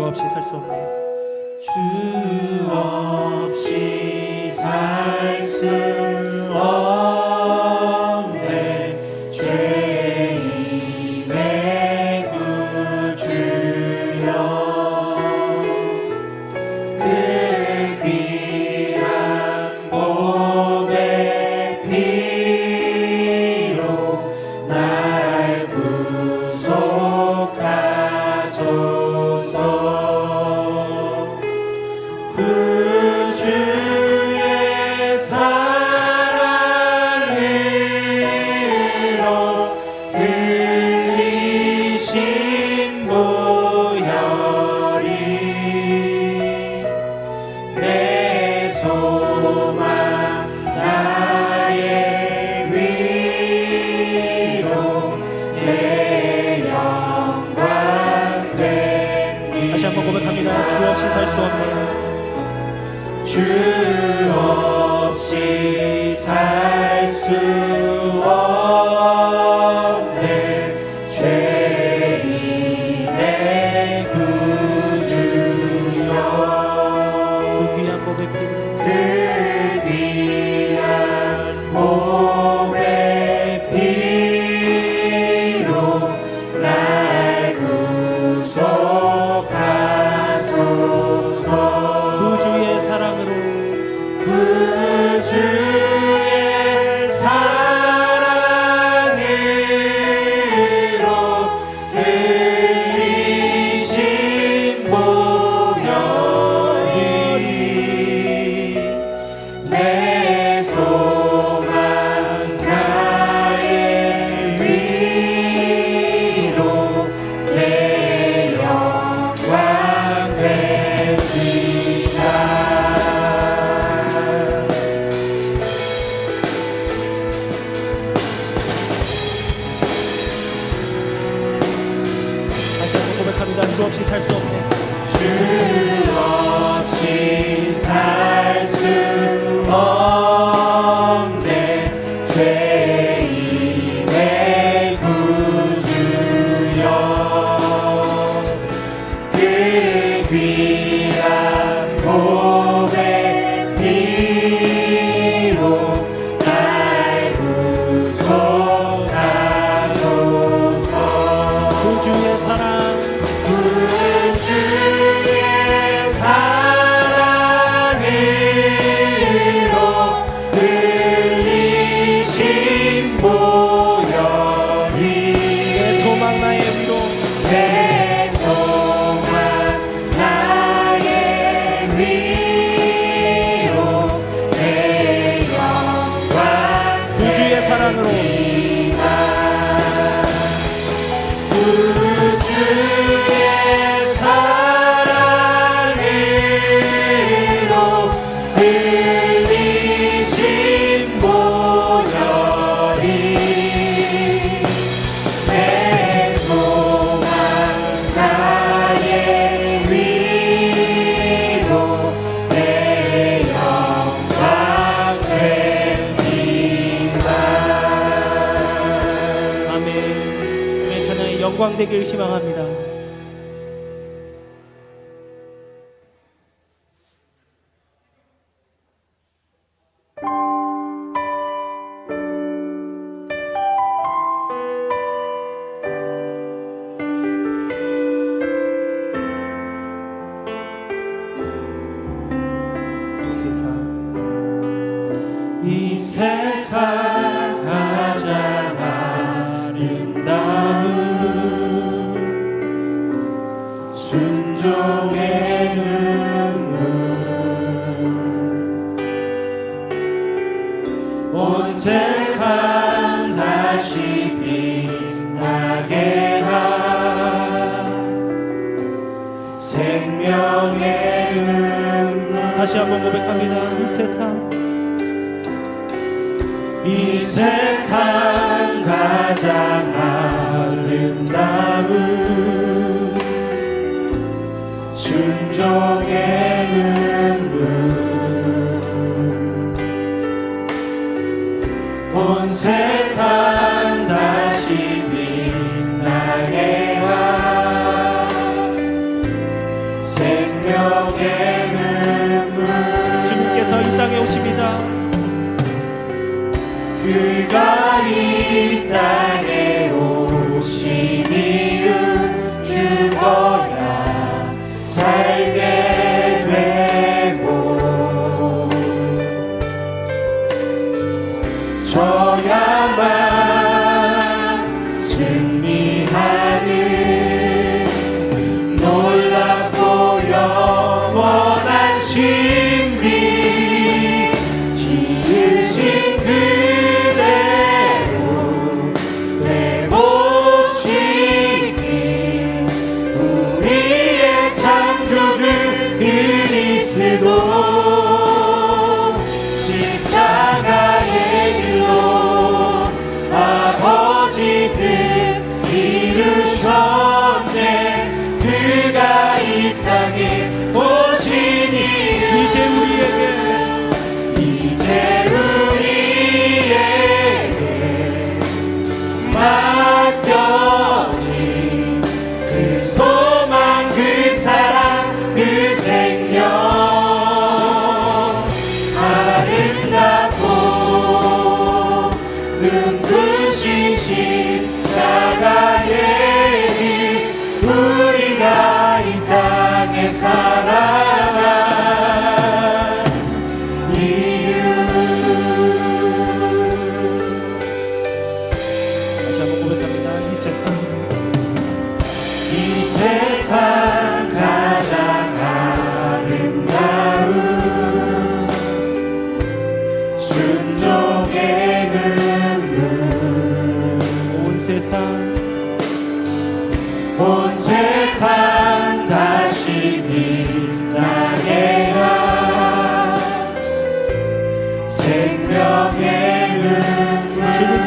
주 없이 살 수 없네. 주 없이 살수 왕 되길 희망합니다. 온 세상 다시 빛나게 하. 생명의 눈물 다시 한번 고백합니다. 이 세상. 이 세상 가장 아름다운 순종 Свідомо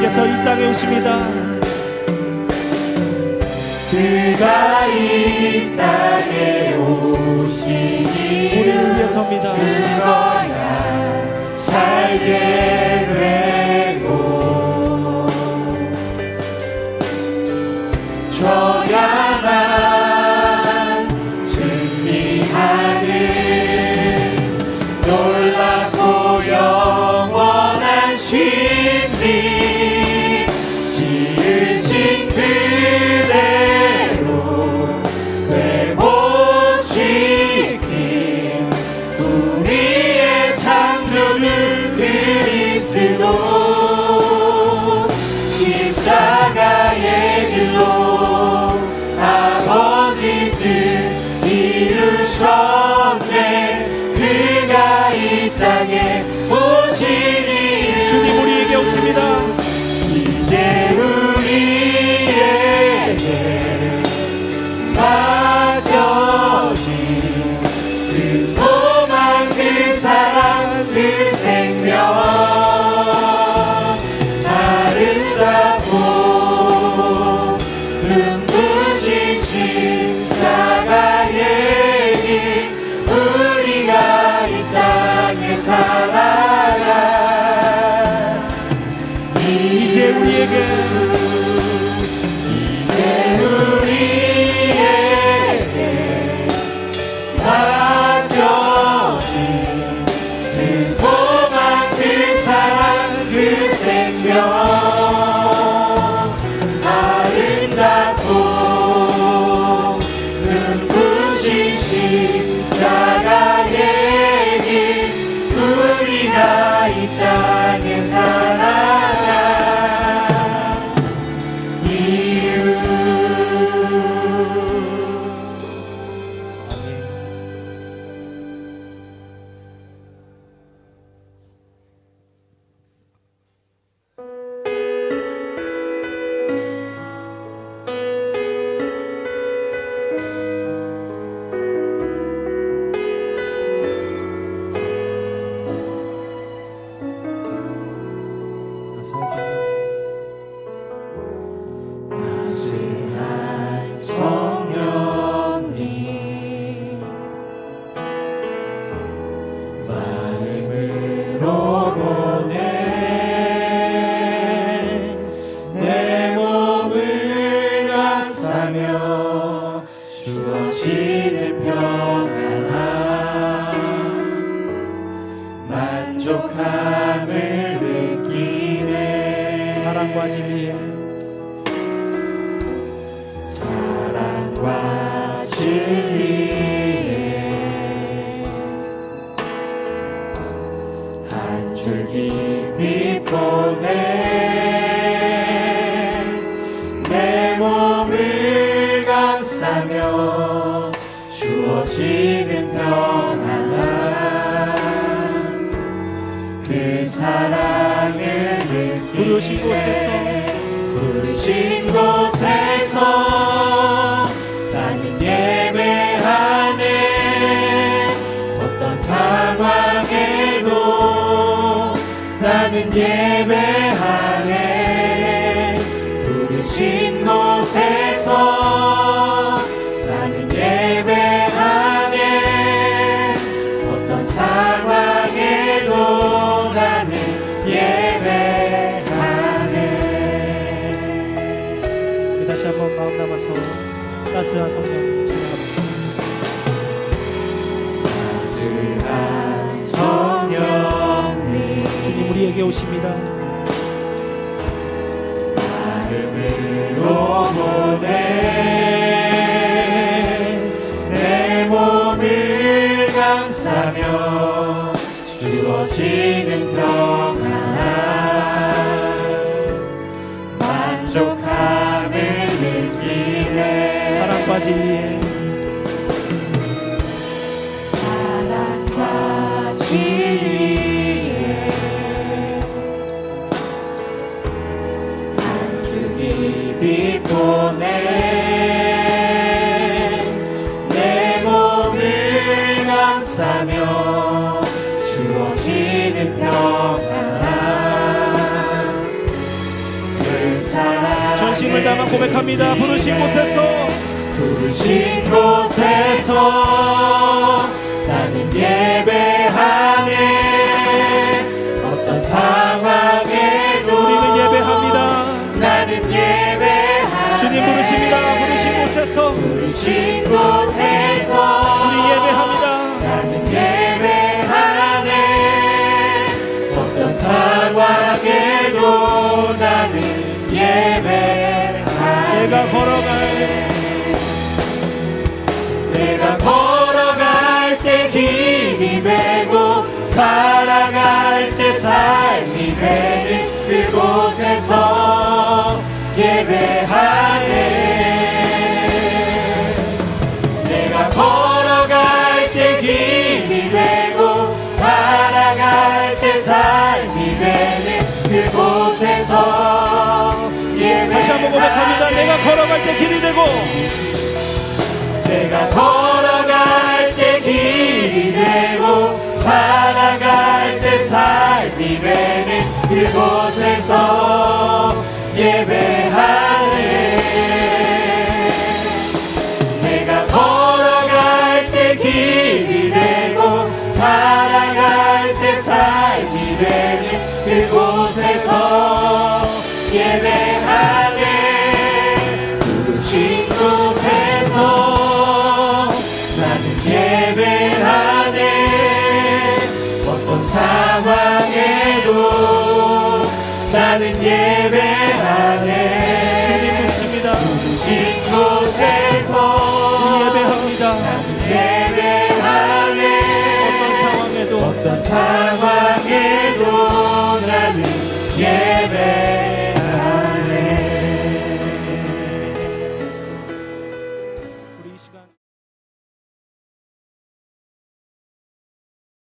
하나님께서 이 땅에 오십니다. 그가 이 땅에 오시니 우리 위해서입니다. 죽어야 살게 your 진리에 한 줄기 빛 보내 내 몸을 감싸며 주어지는 평안함. 그 사랑을 느끼 다시 한번 마음 담아서 따스한 성령 찬양하겠습니다. 주님 우리에게 오십니다. 마음으로 보내 주어지는 평안함 그 사랑 전심을 다한 고백합니다. 부르신 곳에서 부르신 곳에서 나는 예배하네 어떤 상황에도 우리는 예배합니다. 나는 예배하네 주님 부르십니다. 부르신 곳에서 부르신 곳에서 걸어갈 때 길이 되고. 내가 걸 나는 예배하네 주님 부르십니다. 부르신 곳에서 예배합니다. 예배하네 어떤 상황에도 어떤 상황에도